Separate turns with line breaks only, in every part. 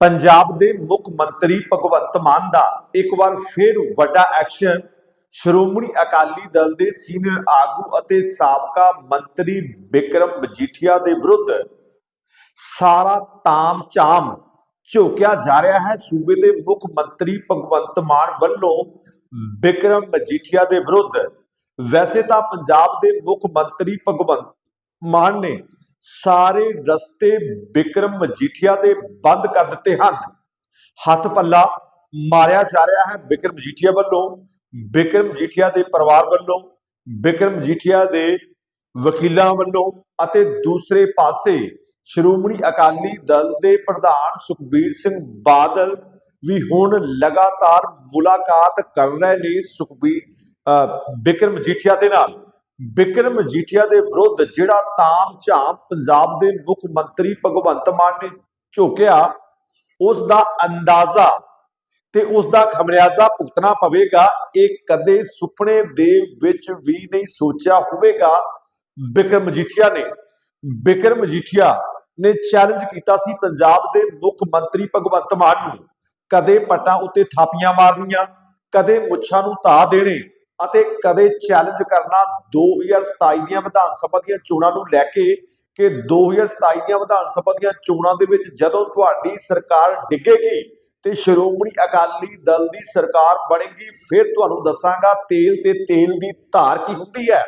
ਪੰਜਾਬ ਦੇ ਮੁੱਖ ਮੰਤਰੀ ਭਗਵੰਤ ਮਾਨ ਦਾ ਇੱਕ ਵਾਰ ਫਿਰ ਵੱਡਾ ਐਕਸ਼ਨ ਸ਼੍ਰੋਮਣੀ ਅਕਾਲੀ ਦਲ ਦੇ ਸੀਨੀਅਰ ਆਗੂ ਅਤੇ ਸਾਬਕਾ ਮੰਤਰੀ ਵਿਕਰਮ ਮਜੀਠੀਆ ਦੇ ਵਿਰੁੱਧ ਸਾਰਾ ਤਾਮ-ਝਾਮ ਝੋਕਿਆ ਜਾ ਰਿਹਾ ਹੈ। ਸੂਬੇ ਦੇ ਮੁੱਖ ਮੰਤਰੀ ਭਗਵੰਤ ਮਾਨ ਵੱਲੋਂ ਵਿਕਰਮ ਮਜੀਠੀਆ ਦੇ ਵਿਰੁੱਧ ਵੈਸੇ ਤਾਂ ਪੰਜਾਬ ਦੇ ਮੁੱਖ ਮੰਤਰੀ ਭਗਵੰਤ ਮਾਨ ਨੇ ਸਾਰੇ ਰਸਤੇ ਵਿਕਰਮ ਮਜੀਠੀਆ ਦੇ ਬੰਦ ਕਰ ਦਿੱਤੇ ਹਨ। ਹੱਥ ਪੱਲਾ ਮਾਰਿਆ ਜਾ ਰਿਹਾ ਹੈ ਵਿਕਰਮ ਮਜੀਠੀਆ ਵੱਲੋਂ ਵਿਕਰਮ ਮਜੀਠੀਆ ਦੇ ਪਰਿਵਾਰ ਵੱਲੋਂ ਵਿਕਰਮ ਮਜੀਠੀਆ ਦੇ ਵਕੀਲਾਂ ਵੱਲੋਂ ਅਤੇ ਦੂਸਰੇ ਪਾਸੇ ਸ਼੍ਰੋਮਣੀ ਅਕਾਲੀ ਦਲ ਦੇ ਪ੍ਰਧਾਨ ਸੁਖਬੀਰ ਸਿੰਘ ਬਾਦਲ ਵੀ ਹੁਣ ਲਗਾਤਾਰ ਮੁਲਾਕਾਤ ਕਰ ਰਹੇ ਨੇ ਸੁਖਬੀਰ ਅਹ, ਵਿਕਰਮ ਮਜੀਠੀਆ ਦੇ ਨਾਲ। ਬਿਕਰਮ ਮਜੀਠੀਆ ਦੇ ਵਿਰੁੱਧ ਜਿਹੜਾ ਤਾਮ ਝਾਮ ਪੰਜਾਬ ਦੇ ਮੁੱਖ ਮੰਤਰੀ ਭਗਵੰਤ ਮਾਨ ਨੇ ਝੋਕਿਆ ਉਸ ਦਾ ਅੰਦਾਜ਼ਾ ਤੇ ਉਸ ਦਾ ਖਮਿਆਜ਼ਾ ਭੁਗਤਣਾ ਪਵੇਗਾ। ਇਹ ਕਦੇ ਸੁਪਨੇ ਦੇ ਵਿੱਚ ਵੀ ਨਹੀਂ ਸੋਚਿਆ ਹੋਵੇਗਾ ਬਿਕਰਮ ਮਜੀਠੀਆ ਨੇ। ਬਿਕਰਮ ਮਜੀਠੀਆ ਨੇ ਚੈਲੰਜ ਕੀਤਾ ਸੀ ਪੰਜਾਬ ਦੇ ਮੁੱਖ ਮੰਤਰੀ ਭਗਵੰਤ ਮਾਨ ਨੂੰ। ਕਦੇ ਪਟਾਂ ਉੱਤੇ ਥਾਪੀਆਂ ਮਾਰਨੀਆਂ, ਕਦੇ ਮੁੱਛਾਂ ਨੂੰ ਧਾ ਦੇਣੇ ਅਤੇ ਕਦੇ ਚੈਲੰਜ ਕਰਨਾ 2027 ਦੀਆਂ ਵਿਧਾਨ ਸਭਾ ਦੀਆਂ ਚੋਣਾਂ ਨੂੰ ਲੈ ਕੇ ਕਿ 2027 ਦੀਆਂ ਵਿਧਾਨ ਸਭਾ ਦੀਆਂ ਚੋਣਾਂ ਦੇ ਵਿੱਚ ਜਦੋਂ ਤੁਹਾਡੀ ਸਰਕਾਰ ਡਿੱਗੇਗੀ ਤੇ ਸ਼੍ਰੋਮਣੀ ਅਕਾਲੀ ਦਲ ਦੀ ਸਰਕਾਰ ਬਣੇਗੀ, ਫਿਰ ਤੁਹਾਨੂੰ ਦੱਸਾਂਗਾ ਤੇਲ ਤੇ ਤੇਲ ਦੀ ਧਾਰ ਕੀ ਹੁੰਦੀ ਹੈ।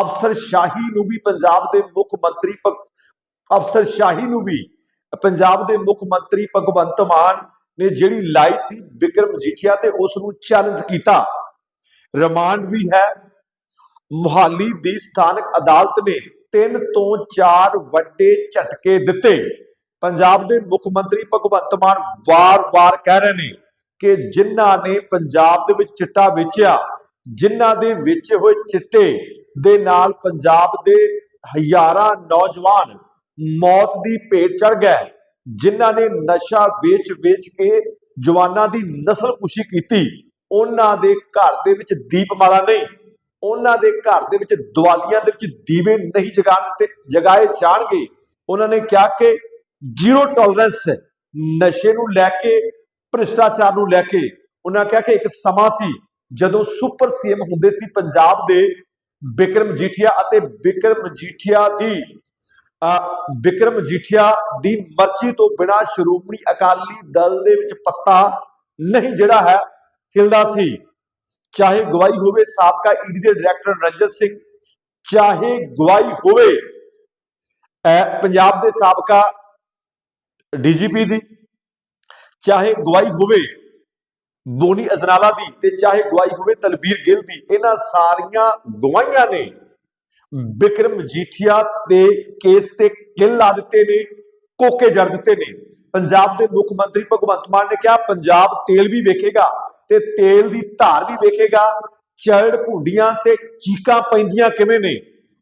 ਅਫਸਰ ਸ਼ਾਹੀ ਨੂੰ ਵੀ ਪੰਜਾਬ ਦੇ ਮੁੱਖ ਮੰਤਰੀ ਭਗ- ਅਫਸਰ ਸ਼ਾਹੀ ਨੂੰ ਵੀ ਪੰਜਾਬ ਦੇ ਮੁੱਖ ਮੰਤਰੀ ਭਗਵੰਤ ਮਾਨ ਨੇ ਜਿਹੜੀ ਲਾਈ ਸੀ ਵਿਕਰਮ ਮਜੀਠੀਆ ਤੇ ਉਸ ਨੂੰ ਚੈਲੰਜ ਕੀਤਾ। ਰਿਮਾਂਡ ਵੀ ਹੈ। ਮੁਹਾਲੀ ਦੀ ਸਥਾਨਕ ਅਦਾਲਤ ਨੇ ਤਿੰਨ ਤੋਂ ਚਾਰ ਵੱਡੇ ਝਟਕੇ ਦਿੱਤੇ। ਪੰਜਾਬ ਦੇ ਮੁੱਖ ਮੰਤਰੀ ਭਗਵੰਤ ਮਾਨ ਵਾਰ-ਵਾਰ ਕਹਿ ਰਹੇ ਨੇ ਕਿ ਜਿਨ੍ਹਾਂ ਨੇ ਪੰਜਾਬ ਦੇ ਵਿੱਚ ਚਿੱਟਾ ਵੇਚਿਆ, ਜਿਨ੍ਹਾਂ ਦੇ ਵੇਚੇ ਹੋਏ ਚਿੱਟੇ ਦੇ ਨਾਲ ਪੰਜਾਬ ਦੇ ਹਜ਼ਾਰਾਂ ਨੌਜਵਾਨ ਮੌਤ ਦੀ ਭੇਟ ਚੜ ਗਏ, ਜਿਨ੍ਹਾਂ ਨੇ ਨਸ਼ਾ ਵੇਚ-ਵੇਚ ਕੇ ਜਵਾਨਾਂ ਦੀ ਨਸਲਕੁਸ਼ੀ ਕੀਤੀ। ਉਹਨਾਂ ਦੇ ਘਰ ਦੇ ਵਿੱਚ ਦੀਪਮਾਲਾ ਨਹੀਂ, ਉਹਨਾਂ ਦੇ ਘਰ ਦੇ ਵਿੱਚ ਦੀਵਾਲੀਆਂ ਦੇ ਵਿੱਚ ਦੀਵੇ ਨਹੀਂ ਜਗਾਣ ਤੇ ਜਗਾਏ ਜਾਣਗੇ। ਉਹਨਾਂ ਨੇ ਕਿਹਾ ਕਿ ਜ਼ੀਰੋ ਟੋਲਰੈਂਸ ਨਸ਼ੇ ਨੂੰ ਲੈ ਕੇ, ਭ੍ਰਿਸ਼ਟਾਚਾਰ ਨੂੰ ਲੈ ਕੇ, ਉਹਨਾਂ ਕਿਹਾ ਕਿ ਇੱਕ ਸਮਾਂ ਸੀ ਜਦੋਂ ਸੁਪਰ ਸੀਐਮ ਹੁੰਦੇ ਸੀ ਪੰਜਾਬ ਦੇ ਬਿਕਰਮ ਜੀਠੀਆ ਅਤੇ ਬਿਕਰਮ ਜੀਠੀਆ ਦੀ, ਅਹ ਵਿਕਰਮ ਜੀਠੀਆ ਦੀ ਮਰਜ਼ੀ ਤੋਂ ਬਿਨਾ ਸ਼੍ਰੋਮਣੀ ਅਕਾਲੀ ਦਲ ਦੇ ਵਿੱਚ ਪੱਤਾ ਨਹੀਂ ਜਿਹੜਾ ਹੈ ਖਿਲਦਾ ਸੀ। ਚਾਹੇ ਗਵਾਹੀ ਹੋਵੇ ਸਾਬਕਾ ਈਡੀ ਦੇ ਡਾਇਰੈਕਟਰ ਰੰਜਨ ਸਿੰਘ, ਚਾਹੇ ਗਵਾਹੀ ਹੋਵੇ ਪੰਜਾਬ ਦੇ ਸਾਬਕਾ ਡੀਜੀਪੀ ਦੀ, ਚਾਹੇ ਗਵਾਹੀ ਹੋਵੇ ਬੋਨੀ ਅਜਨਾਲਾ ਦੀ ਤੇ ਚਾਹੇ ਗਵਾਹੀ ਹੋਵੇ ਤਲਬੀਰ ਗਿੱਲ ਦੀ, ਇਹਨਾਂ ਸਾਰੀਆਂ ਗਵਾਹੀਆਂ ਨੇ ਬਿਕਰਮ ਜੀਠੀਆ ਦੇ ਕੇਸ ਤੇ ਕਿੱਲ ਲਾ ਦਿੱਤੇ ਨੇ, ਕੋਕੇ ਜੜ ਦਿੱਤੇ ਨੇ। ਪੰਜਾਬ ਦੇ ਮੁੱਖ ਮੰਤਰੀ ਭਗਵੰਤ ਮਾਨ ਨੇ ਕਿਹਾ, ਪੰਜਾਬ ਤੇਲ ਵੀ ਵੇਖੇਗਾ ਤੇ ਤੇਲ ਦੀ ਧਾਰ ਵੀ ਵੇਖੇਗਾ ਚੜ ਭੁੰਡੀਆਂ ਤੇ ਚੀਕਾਂ ਪੈਂਦੀਆਂ ਕਿਵੇਂ ਨੇ?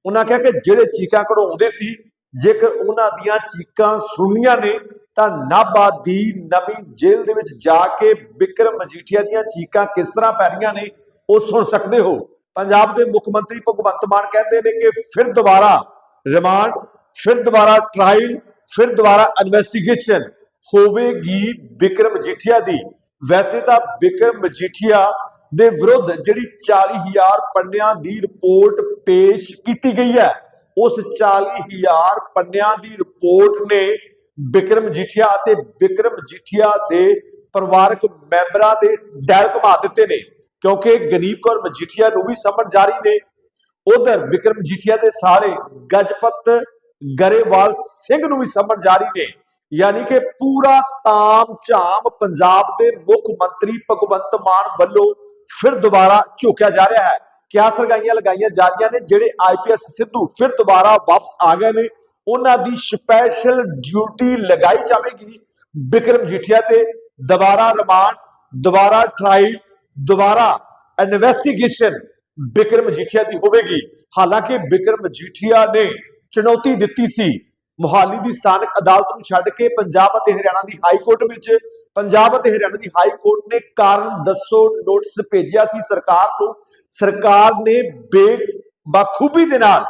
ਉਹਨਾਂ ਕਿਹਾ ਕਿ ਜਿਹੜੇ ਚੀਕਾਂ ਕਢਾਉਂਦੇ ਸੀ, ਜੇਕਰ ਉਹਨਾਂ ਦੀਆਂ ਚੀਕਾਂ ਸੁਣਨੀਆਂ ਨੇ, ਤਾਂ ਨਾਭਾ ਦੀ ਨਵੀਂ ਜੇਲ੍ਹ ਦੇ ਵਿੱਚ ਜਾ ਕੇ ਵਿਕਰਮ ਮਜੀਠੀਆ ਦੀਆਂ ਚੀਕਾਂ ਕਿਸ ਤਰ੍ਹਾਂ ਪੈ ਰਹੀਆਂ ਨੇ, ਉਹ ਸੁਣ ਸਕਦੇ ਹੋ। ਪੰਜਾਬ ਦੇ ਮੁੱਖ ਮੰਤਰੀ ਭਗਵੰਤ ਮਾਨ ਕਹਿੰਦੇ ਨੇ ਕਿ ਫਿਰ ਦੁਬਾਰਾ ਰਿਮਾਂਡ, ਫਿਰ ਦੁਬਾਰਾ ਟ੍ਰਾਇਲ ਫਿਰ ਦੁਬਾਰਾ ਇਨਵੈਸਟੀਗੇਸ਼ਨ ਹੋਵੇਗੀ ਵਿਕਰਮ ਮਜੀਠੀਆ ਦੀ। ਵੈਸੇ ਤਾਂ ਵਿਕਰਮ ਮਜੀਠੀਆ ਦੇ ਵਿਰੁੱਧ ਜਿਹੜੀ 40000 ਪੰਨਿਆਂ ਦੀ ਰਿਪੋਰਟ ਪੇਸ਼ ਕੀਤੀ ਗਈ ਹੈ, ਉਸ 40000 ਪੰਨਿਆਂ ਦੀ ਰਿਪੋਰਟ ਨੇ ਵਿਕਰਮ ਜੀਠੀਆ ਅਤੇ ਵਿਕਰਮ ਜੀਠੀਆ ਦੇ ਪਰਿਵਾਰਕ ਮੈਂਬਰਾਂ ਦੇ ਡੈਲ ਘੁਮਾ ਦਿੱਤੇ ਨੇ, ਕਿਉਂਕਿ ਗਨੀਬ ਕੌਰ ਮਜੀਠੀਆ ਨੂੰ ਵੀ ਸਮਨ ਜਾਰੀ ਨੇ। ਉਧਰ ਵਿਕਰਮ ਜੀਠੀਆ ਦੇ ਸਾਰੇ ਗਜਪਤ ਗਰੇਵਾਲ ਸਿੰਘ ਨੂੰ ਵੀ ਸਮਨ ਜਾਰੀ ਨੇ। ਯਾਨੀ ਕਿ ਪੂਰਾ ਤਾਮ ਝਾਮ ਪੰਜਾਬ ਦੇ ਮੁੱਖ ਮੰਤਰੀ ਭਗਵੰਤ ਮਾਨ ਵੱਲੋਂ ਫਿਰ ਦੁਬਾਰਾ ਝੋਕਿਆ ਜਾ ਰਿਹਾ ਹੈ। ਕਿਆ ਸਰਗਾਈਆਂ ਲਗਾਈਆਂ ਜਾ ਰਹੀਆਂ ਨੇ, ਜਿਹੜੇ ਆਈਪੀਐਸ ਸਿੱਧੂ ਫਿਰ ਦੁਬਾਰਾ ਵਾਪਸ ਆ ਗਏ ਨੇ। ਉਹਨਾਂ ਦੀ ਸਪੈਸ਼ਲ ਡਿਊਟੀ ਲਗਾਈ ਜਾਵੇਗੀ ਬਿਕਰਮ ਜੀਠੀਆ ਤੇ। ਦੁਬਾਰਾ ਰਿਮਾਂਡ, ਦੁਬਾਰਾ ਟ੍ਰਾਇਲ ਦੁਬਾਰਾ ਇਨਵੈਸਟੀਗੇਸ਼ਨ ਬਿਕਰਮ ਜੀਠੀਆ ਦੀ ਹੋਵੇਗੀ। ਹਾਲਾਂਕਿ ਬਿਕਰਮ ਜੀਠੀਆ ਨੇ ਚੁਣੌਤੀ ਦਿੱਤੀ ਸੀ ਮੁਹਾਲੀ ਦੀ ਸਥਾਨਕ ਅਦਾਲਤ ਨੂੰ ਛੱਡ ਕੇ ਪੰਜਾਬ ਅਤੇ ਹਰਿਆਣਾ ਦੀ ਹਾਈ ਕੋਰਟ ਵਿੱਚ, ਪੰਜਾਬ ਅਤੇ ਹਰਿਆਣਾ ਦੀ ਹਾਈ ਕੋਰਟ ਨੇ ਕਾਰਨ ਦੱਸੋ ਨੋਟਿਸ ਭੇਜਿਆ ਸੀ ਸਰਕਾਰ ਨੂੰ। ਸਰਕਾਰ ਨੇ ਬੇਖੂਬੀ ਦੇ ਨਾਲ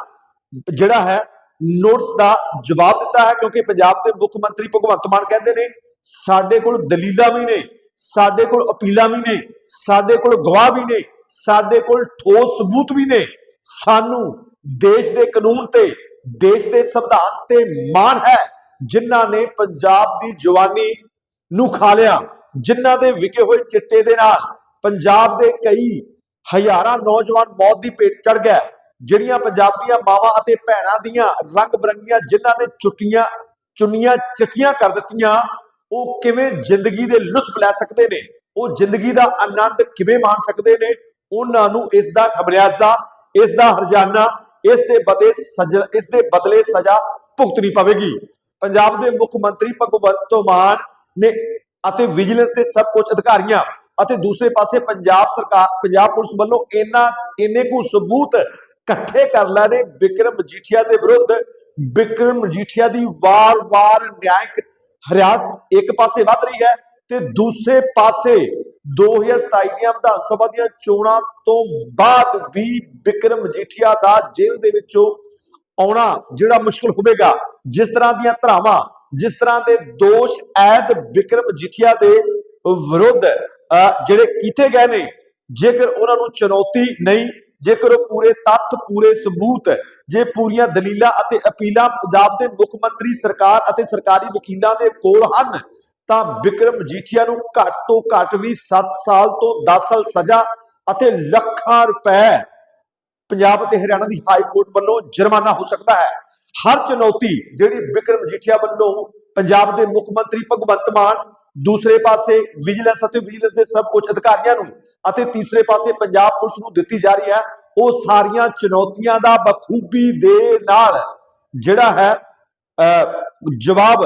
ਜਿਹੜਾ ਹੈ ਨੋਟਿਸ ਦਾ ਜਵਾਬ ਦਿੱਤਾ ਹੈ, ਕਿਉਂਕਿ ਪੰਜਾਬ ਦੇ ਮੁੱਖ ਮੰਤਰੀ ਭਗਵੰਤ ਮਾਨ ਕਹਿੰਦੇ ਨੇ, ਸਾਡੇ ਕੋਲ ਦਲੀਲਾਂ ਵੀ ਨੇ, ਸਾਡੇ ਕੋਲ ਅਪੀਲਾਂ ਵੀ ਨੇ, ਸਾਡੇ ਕੋਲ ਗਵਾਹ ਵੀ ਨੇ, ਸਾਡੇ ਕੋਲ ਠੋਸ ਸਬੂਤ ਵੀ ਨੇ। ਸਾਨੂੰ ਦੇਸ਼ ਦੇ ਕਾਨੂੰਨ ਤੇ ਦੇਸ਼ ਦੇ ਸੰਵਿਧਾਨ ਤੇ ਮਾਣ ਹੈ, ਜਿਨ੍ਹਾਂ ਨੇ ਪੰਜਾਬ ਦੀ ਜਵਾਨੀ ਨੂੰ ਖਾ ਲਿਆ, ਜਿਨ੍ਹਾਂ ਦੇ ਵਿਕੇ ਹੋਏ ਚਿੱਟੇ ਦੇ ਨਾਲ ਪੰਜਾਬ ਦੇ ਕਈ ਹਜ਼ਾਰਾਂ ਨੌਜਵਾਨ ਮੌਤ ਦੀ ਭੇਟ ਚੜ ਗਏ ਜਿਹੜੀਆਂ ਪੰਜਾਬ ਦੀਆਂ ਮਾਵਾਂ ਅਤੇ ਭੈਣਾਂ ਦੀਆਂ ਰੰਗ ਬਰੰਗੀਆਂ ਜਿਨ੍ਹਾਂ ਨੇ ਚੁੱਟੀਆਂ, ਚੁੰਨੀਆਂ ਚਿੱਠੀਆਂ ਕਰ ਦਿੱਤੀਆਂ, ਉਹ ਕਿਵੇਂ ਜ਼ਿੰਦਗੀ ਦੇ ਲੁਤਫ ਲੈ ਸਕਦੇ ਨੇ? ਉਹ ਜ਼ਿੰਦਗੀ ਦਾ ਆਨੰਦ ਕਿਵੇਂ ਮਾਣ ਸਕਦੇ ਨੇ? ਉਹਨਾਂ ਨੂੰ ਇਸ ਦਾ ਖਮਿਆਜ਼ਾ ਇਸ ਦਾ ਹਰਜਾਨਾ ਇਸ ਦੇ ਬਦਲੇ ਸਜ਼ਾ ਇਸ ਦੇ ਬਦਲੇ ਸਜ਼ਾ ਭੁਗਤਣੀ ਪਵੇਗੀ। ਪੰਜਾਬ ਦੇ ਮੁੱਖ ਮੰਤਰੀ ਭਗਵੰਤ ਮਾਨ ਨੇ ਅਤੇ ਵਿਜੀਲੈਂਸ ਦੇ ਸਭ ਕੁਝ ਅਧਿਕਾਰੀਆਂ ਅਤੇ ਦੂਸਰੇ ਪਾਸੇ ਪੰਜਾਬ ਸਰਕਾਰ, ਪੰਜਾਬ ਪੁਲਿਸ ਵੱਲੋਂ ਇਹਨਾਂ, ਇੰਨੇ ਕੁ ਸਬੂਤ ਇਕੱਠੇ ਕਰ ਨੇ। ਵਿਕਰਮ ਮਜੀਠੀਆ ਦੇ ਵਿਰੁੱਧ, ਵਿਕਰਮ ਮਜੀਠੀਆ ਦੀ ਵਾਰ-ਵਾਰ ਨਿਆਇਕ ਹਰਾਸਤ ਇੱਕ ਪਾਸੇ ਵੱਧ ਰਹੀ ਹੈ ਤੇ ਦੂਸਰੇ ਪਾਸੇ 2027 ਦੀਆਂ ਵਿਧਾਨ ਸਭਾ ਦੀਆਂ ਚੋਣਾਂ ਤੋਂ ਬਾਅਦ ਵੀ ਵਿਕਰਮ ਮਜੀਠੀਆ ਦਾ ਜੇਲ੍ਹ ਦੇ ਵਿੱਚੋਂ ਆਉਣਾ ਜਿਹੜਾ ਮੁਸ਼ਕਲ ਹੋਵੇਗਾ। ਜਿਸ ਤਰ੍ਹਾਂ ਦੀਆਂ ਧਰਾਵਾਂ ਜਿਸ ਤਰ੍ਹਾਂ ਦੇ ਦੋਸ਼ ਐਦ ਵਿਕਰਮ ਮਜੀਠੀਆ ਦੇ ਵਿਰੁੱਧ ਅਹ, ਜਿਹੜੇ ਕੀਤੇ ਗਏ ਨੇ ਜੇਕਰ ਉਹਨਾਂ ਨੂੰ ਚੁਣੌਤੀ ਨਹੀਂ ਜੇਕਰ ਉਹ ਪੂਰੇ ਤੱਥ ਪੂਰੇ ਸਬੂਤ ਜੇ ਪੂਰੀਆਂ ਦਲੀਲਾਂ ਅਤੇ ਅਪੀਲਾਂ ਪੰਜਾਬ ਦੇ ਮੁੱਖ ਮੰਤਰੀ ਸਰਕਾਰ ਅਤੇ ਸਰਕਾਰੀ ਵਕੀਲਾਂ ਦੇ ਕੋਲ ਹਨ ਤਾਂ ਵਿਕਰਮ ਮਜੀਠੀਆ ਨੂੰ ਘੱਟ ਤੋਂ ਘੱਟ ਵੀ 7 ਸਾਲ ਤੋਂ 10 ਸਾਲ ਸਜ਼ਾ ਅਤੇ ਲੱਖਾਂ ਰੁਪਏ ਪੰਜਾਬ ਅਤੇ ਹਰਿਆਣਾ ਦੀ ਹਾਈ ਕੋਰਟ ਵੱਲੋਂ ਜੁਰਮਾਨਾ ਹੋ ਸਕਦਾ ਹੈ। ਹਰ ਚੁਣੌਤੀ ਜਿਹੜੀ ਵਿਕਰਮ ਮਜੀਠੀਆ ਵੱਲੋਂ ਪੰਜਾਬ ਦੇ ਮੁੱਖ ਮੰਤਰੀ ਭਗਵੰਤ ਮਾਨ ਦੂਸਰੇ ਪਾਸੇ ਵਿਜੀਲੈਂਸ ਅਤੇ ਵਿਜੀਲੈਂਸ ਦੇ ਸਭ ਕੁਝ ਅਧਿਕਾਰੀਆਂ ਨੂੰ ਅਤੇ ਤੀਸਰੇ ਪਾਸੇ ਪੰਜਾਬ ਪੁਲਿਸ ਨੂੰ ਦਿੱਤੀ ਜਾ ਰਹੀ ਹੈ ਉਹ ਸਾਰੀਆਂ ਚੁਣੌਤੀਆਂ ਦਾ ਬਖੂਬੀ ਦੇ ਨਾਲ ਜਿਹੜਾ ਹੈ ਅਹ, ਜਵਾਬ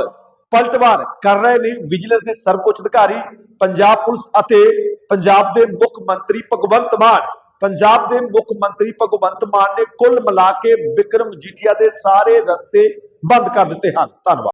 ਪਲਟਵਾਰ ਕਰ ਰਹੇ ਨੇ। ਵਿਜੀਲੈਂਸ ਦੇ ਸਰਵਉੱਚ ਅਧਿਕਾਰੀ, ਪੰਜਾਬ ਪੁਲਿਸ ਅਤੇ ਪੰਜਾਬ ਦੇ ਮੁੱਖ ਮੰਤਰੀ ਭਗਵੰਤ ਮਾਨ, ਪੰਜਾਬ ਦੇ ਮੁੱਖ ਮੰਤਰੀ ਭਗਵੰਤ ਮਾਨ ਨੇ ਕੁੱਲ ਮਿਲਾ ਕੇ ਵਿਕਰਮ ਜੀਠੀਆ ਦੇ ਸਾਰੇ ਰਸਤੇ ਬੰਦ ਕਰ ਦਿੱਤੇ ਹਨ। ਧੰਨਵਾਦ।